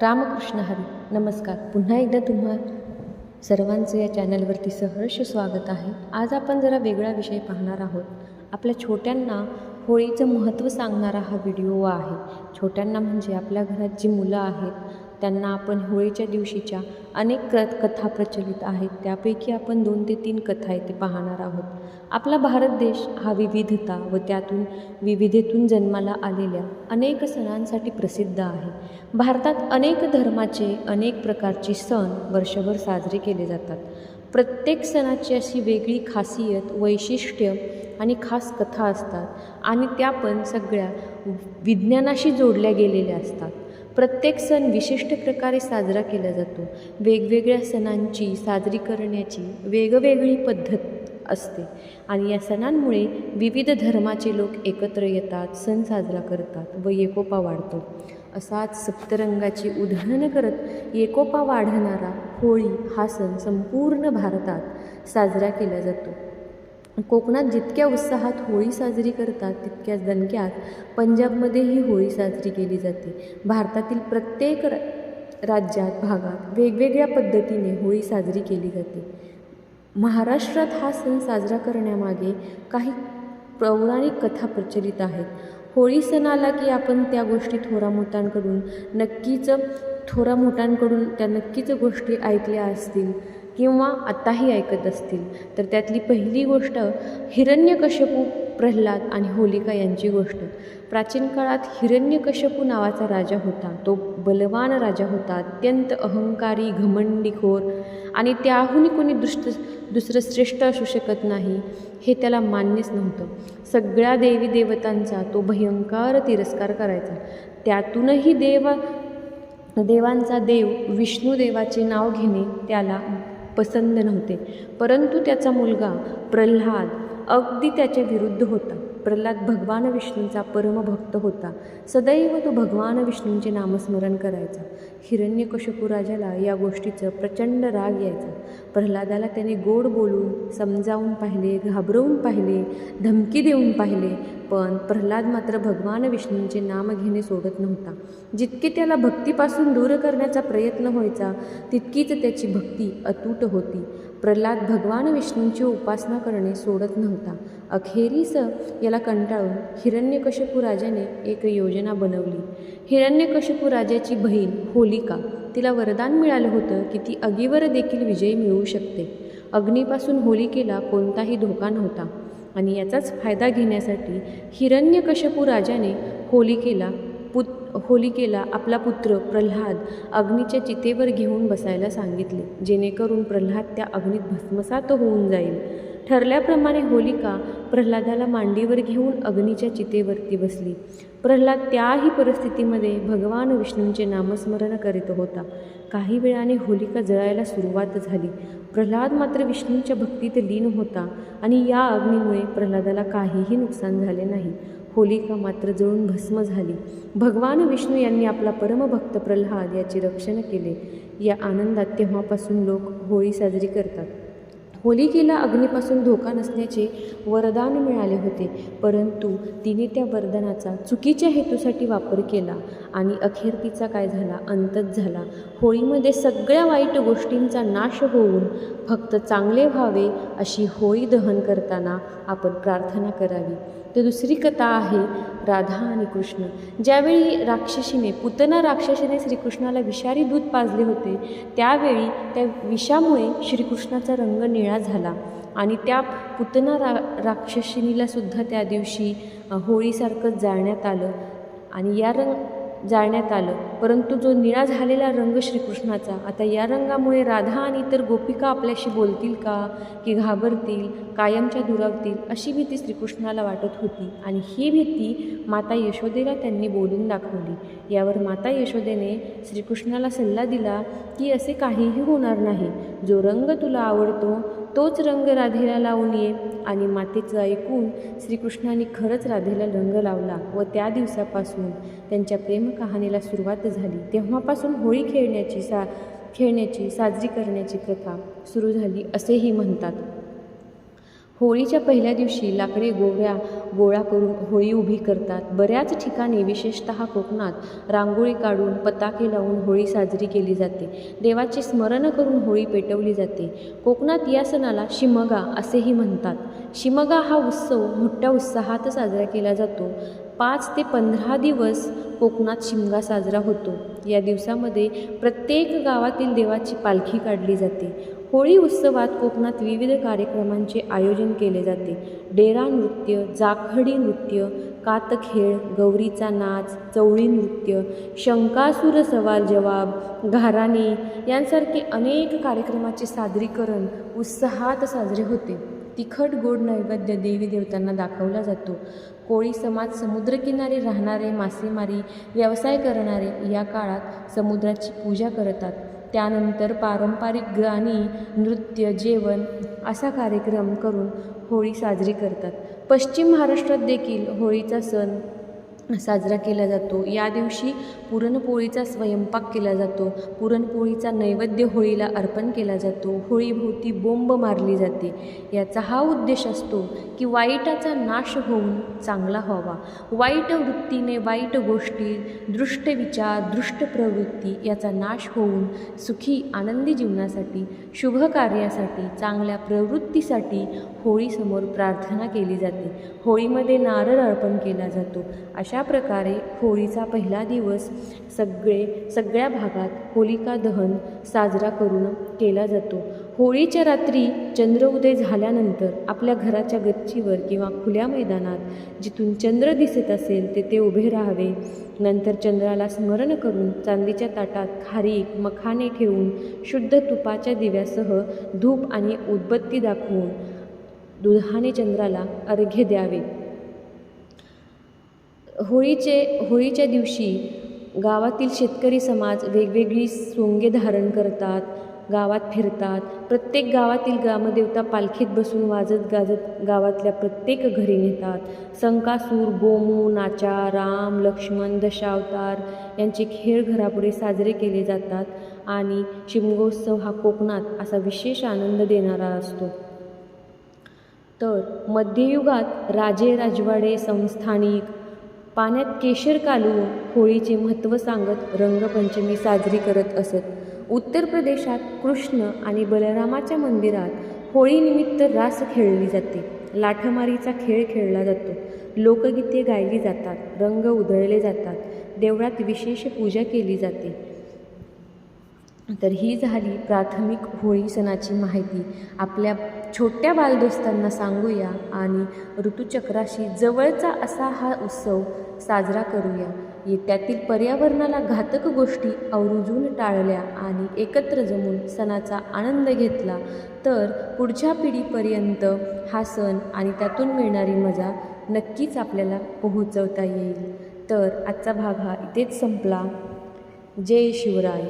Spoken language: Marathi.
रामकृष्ण हरी नमस्कार. पुन्हा एकदा तुम्हा सर्वांचं या चॅनलवरती सहर्ष स्वागत आहे. आज आपण जरा वेगळा विषय पाहणार आहोत. आपल्या छोट्यांना होळीचं महत्त्व सांगणारा हा व्हिडिओ आहे. छोट्यांना म्हणजे आपल्या घरात जी मुलं आहेत त्यांना आपण होळीच्या दिवशीच्या अनेक क कथा प्रचलित आहेत. त्यापैकी आपण दोन ते तीन कथा इथे पाहणार आहोत. आपला भारत देश हा विविधता व त्यातून विविधेतून जन्माला आलेल्या अनेक सणांसाठी प्रसिद्ध आहे. भारतात अनेक धर्माचे अनेक प्रकारचे सण वर्षभर साजरे केले जातात. प्रत्येक सणाची अशी वेगळी खासियत वैशिष्ट्य आणि खास कथा असतात आणि त्या पण सगळ्या विज्ञानाशी जोडल्या गेलेल्या असतात. प्रत्येक सण विशिष्ट प्रकारे साजरा केला जातो. वेगवेगळ्या सणांची साजरी करण्याची वेगवेगळी पद्धत असते. आणि या सणांमुळे विविध धर्माचे लोक एकत्र येतात सण साजरा करतात व एकोपा वाढतो. असाच सप्तरंगाची उदाहरणं करत एकोपा वाढणारा होळी हा सण संपूर्ण भारतात साजरा केला जातो. कोकणात जितक्या उत्साहात होळी साजरी करतात तितक्याच दणक्यात पंजाबमध्येही होळी साजरी केली जाते. भारतातील प्रत्येक राज्यात भागात वेगवेगळ्या पद्धतीने होळी साजरी केली जाते. महाराष्ट्रात हा सण साजरा करण्यामागे काही पौराणिक कथा प्रचलित आहेत. होळी सण आला की आपण त्या गोष्टी थोरामोठ्यांकडून नक्कीच थोरा मोठ्यांकडून त्या नक्कीच गोष्टी ऐकल्या असतील. किंवा आत्ताही ऐकत असतील तर त्यातली पहिली गोष्ट हिरण्यकश्यपू प्रल्हाद आणि होलिका यांची गोष्ट. प्राचीन काळात हिरण्यकश्यपू नावाचा राजा होता. तो बलवान राजा होता अत्यंत अहंकारी घमंडीखोर आणि त्याहूनही कोणी दुष्ट दुसरं श्रेष्ठ असू शकत नाही हे त्याला मान्यच नव्हतं. सगळ्या देवी देवतांचा तो भयंकर तिरस्कार करायचा. त्यातूनही देव देवांचा देव विष्णुदेवाचे नाव घेणे त्याला पसंत नव्हते. परंतु त्याचा मुलगा प्रल्हाद अगदी त्याच्या विरुद्ध होता. प्रल्हाद भगवान विष्णूंचा परमभक्त होता. सदैव तो भगवान विष्णूंचे नामस्मरण करायचा. हिरण्यकशपू राजाला या गोष्टीचं प्रचंड राग यायचा. प्रल्हादाला त्याने गोड बोलून समजावून पाहिले घाबरवून पाहिले धमकी देऊन पाहिले पण प्रल्हाद मात्र भगवान विष्णूंचे नाम घेणे सोडत नव्हता. जितके त्याला भक्तीपासून दूर करण्याचा प्रयत्न व्हायचा तितकीच त्याची भक्ती अतूट होती. प्रल्हाद भगवान विष्णूंची उपासना करणे सोडत नव्हता. अखेरीस याला कंटाळून हिरण्यकशपू राजाने एक योजना बनवली. हिरण्यकशपू राजाची बहीण होलिका तिला वरदान मिळालं होतं की ती अगीवर देखील विजय मिळवू शकते. अग्नीपासून होलिकेला कोणताही धोका नव्हता आणि याचाच फायदा घेण्यासाठी हिरण्यकशपू राजाने होलिकेला होलिकेला आपला पुत्र प्रल्हाद अग्नीच्या चितेवर घेऊन बसायला सांगितले. जेणेकरून प्रल्हाद त्या अग्नीत भस्मसात होऊन जाईल. ठरल्याप्रमाणे होलिका प्रल्हादाला मांडीवर घेऊन अग्नीच्या चितेवरती बसली. प्रल्हाद त्याही परिस्थितीमध्ये भगवान विष्णूंचे नामस्मरण करीत होता. काही वेळाने होलिका जळायला सुरुवात झाली. प्रल्हाद मात्र विष्णूंच्या भक्तीत लीन होता आणि या अग्नीमुळे प्रल्हादाला काहीही नुकसान झाले नाही. होलिका मात्र जळून भस्म झाली. भगवान विष्णू यांनी आपला परमभक्त प्रल्हाद याचे रक्षण केले. या आनंदात तेव्हापासून लोक होळी साजरी करतात. होलिकेला अग्नीपासून धोका नसण्याचे वरदान मिळाले होते परंतु तिने त्या वरदानाचा चुकीच्या हेतूसाठी वापर केला आणि अखेर तिचा काय झाला? अंतच झाला. होळीमध्ये सगळ्या वाईट गोष्टींचा नाश होऊन फक्त चांगले व्हावे अशी होळी दहन करताना आपण प्रार्थना करावी. तर दुसरी कथा आहे राधा आणि कृष्ण. ज्यावेळी राक्षसीने पुतना राक्षसीने श्रीकृष्णाला विषारी दूध पाजले होते त्यावेळी त्या विषामुळे श्रीकृष्णाचा रंग निळा झाला. आणि त्या पुतना रा राक्षसिनीला सुद्धा त्या दिवशी होळीसारखं जाळण्यात आलं. आणि या रंग जाळण्यात आलं. परंतु जो निळा झालेला रंग श्रीकृष्णाचा आता या रंगामुळे राधा आणि इतर गोपिका आपल्याशी बोलतील का? की घाबरतील? कायमच्या दुरावतील? अशी भीती श्रीकृष्णाला वाटत होती. आणि ही भीती माता यशोदेला त्यांनी बोलून दाखवली. यावर माता यशोदेने श्रीकृष्णाला सल्ला दिला की असे काहीही होणार नाही. जो रंग तुला आवडतो तोच रंग राधेला लावून ये. आणि मातेचं ऐकून श्रीकृष्णाने खरंच राधेला रंग लावला व त्या दिवसापासून त्यांच्या प्रेम कहाणीला सुरुवात झाली. तेव्हापासून होळी खेळण्याची सा खेळण्याची साजरी करण्याची प्रथा सुरू झाली असेही म्हणतात. होळीच्या पहिल्या दिवशी लाकडी गोव्या गोळा करून होळी उभी करतात. बऱ्याच ठिकाणी विशेषत कोकणात रांगोळी काढून पताके लावून होळी साजरी केली जाते. देवाचे स्मरण करून होळी पेटवली जाते. कोकणात या सणाला शिमगा असेही म्हणतात. शिमगा हा उत्सव मोठ्या उत्साहात साजरा केला जातो. पाच ते पंधरा दिवस कोकणात शिमगा साजरा होतो. या दिवसामध्ये प्रत्येक गावातील देवाची पालखी काढली जाते. होळी उत्सवात कोकणात विविध कार्यक्रमांचे आयोजन केले जाते. डेरा नृत्य जाखडी नृत्य कातखेळ गौरीचा नाच चवळी नृत्य शंकासूर सवाल जवाब घाराणे यांसारखे अनेक कार्यक्रमाचे सादरीकरण उत्साहात साजरे होते. तिखट गोड नैवेद्य देवी देवतांना दाखवला जातो. कोळी समाज समुद्रकिनारी राहणारे मासेमारी व्यवसाय करणारे या काळात समुद्राची पूजा करतात. त्यानंतर पारंपरिक गाणी नृत्य जेवण असा कार्यक्रम करून होळी साजरी करतात. पश्चिम महाराष्ट्रात देखील होळीचा सण साजरा केला जातो. या दिवशी पुरणपोळीचा स्वयंपाक केला जातो. पुरणपोळीचा नैवेद्य होळीला अर्पण केला जातो. होळीभोवती बोंब मारली जाते. याचा हा उद्देश असतो की वाईटाचा नाश होऊन चांगला व्हावा. वाईट वृत्तीने वाईट गोष्टी दृष्ट विचार दृष्ट प्रवृत्ती याचा नाश होऊन सुखी आनंदी जीवनासाठी शुभ कार्यासाठी चांगल्या प्रवृत्तीसाठी होळीसमोर प्रार्थना केली जाते. होळीमध्ये नारळ अर्पण केला जातो. अशा प्रकारे होळीचा पहिला दिवस सगळे सगळ्या भागात होलिका दहन साजरा करून केला जातो. होळीच्या रात्री चंद्रोदय झाल्यानंतर आपल्या घराच्या गच्चीवर किंवा खुल्या मैदानात जिथून चंद्र दिसत असेल तेथे उभे राहावे. नंतर चंद्राला स्मरण करून चांदीच्या ताटात खारीक मखाने ठेवून शुद्ध तुपाच्या दिव्यासह धूप आणि उदबत्ती दाखवून दुधाने चंद्राला अर्घ्य द्यावे. होळीचे होळीच्या दिवशी गावातील शेतकरी समाज वेगवेगळी सोंगे धारण करतात गावात फिरतात. प्रत्येक गावातील ग्रामदेवता पालखीत बसून वाजत गाजत गावातल्या प्रत्येक घरी नेतात. संकासूर गोमू नाचा राम लक्ष्मण दशावतार यांचे खेळ घरापुढे साजरे केले जातात आणि शिमगोत्सव हा कोकणात असा विशेष आनंद देणारा असतो. तर मध्ययुगात राजे राजवाडे संस्थानिक. पाण्यात केशर कालवून होळीचे महत्त्व सांगत रंगपंचमी साजरी करत असत. उत्तर प्रदेशात कृष्ण आणि बलरामाच्या मंदिरात होळीनिमित्त रास खेळली जाते. लाठमारीचा खेळ खेळला जातो. लोकगीते गायली जातात. रंग उधळले जातात. देवळात विशेष पूजा केली जाते. तर ही झाली प्राथमिक होळी सणाची माहिती. आपल्या छोट्या बालदोस्तांना सांगूया आणि ऋतुचक्राशी जवळचा असा हा उत्सव साजरा करूया. त्यातील पर्यावरणाला घातक गोष्टी आवर्जून टाळल्या आणि एकत्र जमून सणाचा आनंद घेतला तर पुढच्या पिढीपर्यंत हा सण आणि त्यातून मिळणारी मजा नक्कीच आपल्याला पोहोचवता येईल. तर आजचा भाग हा इथेच संपला. जय शिवराय.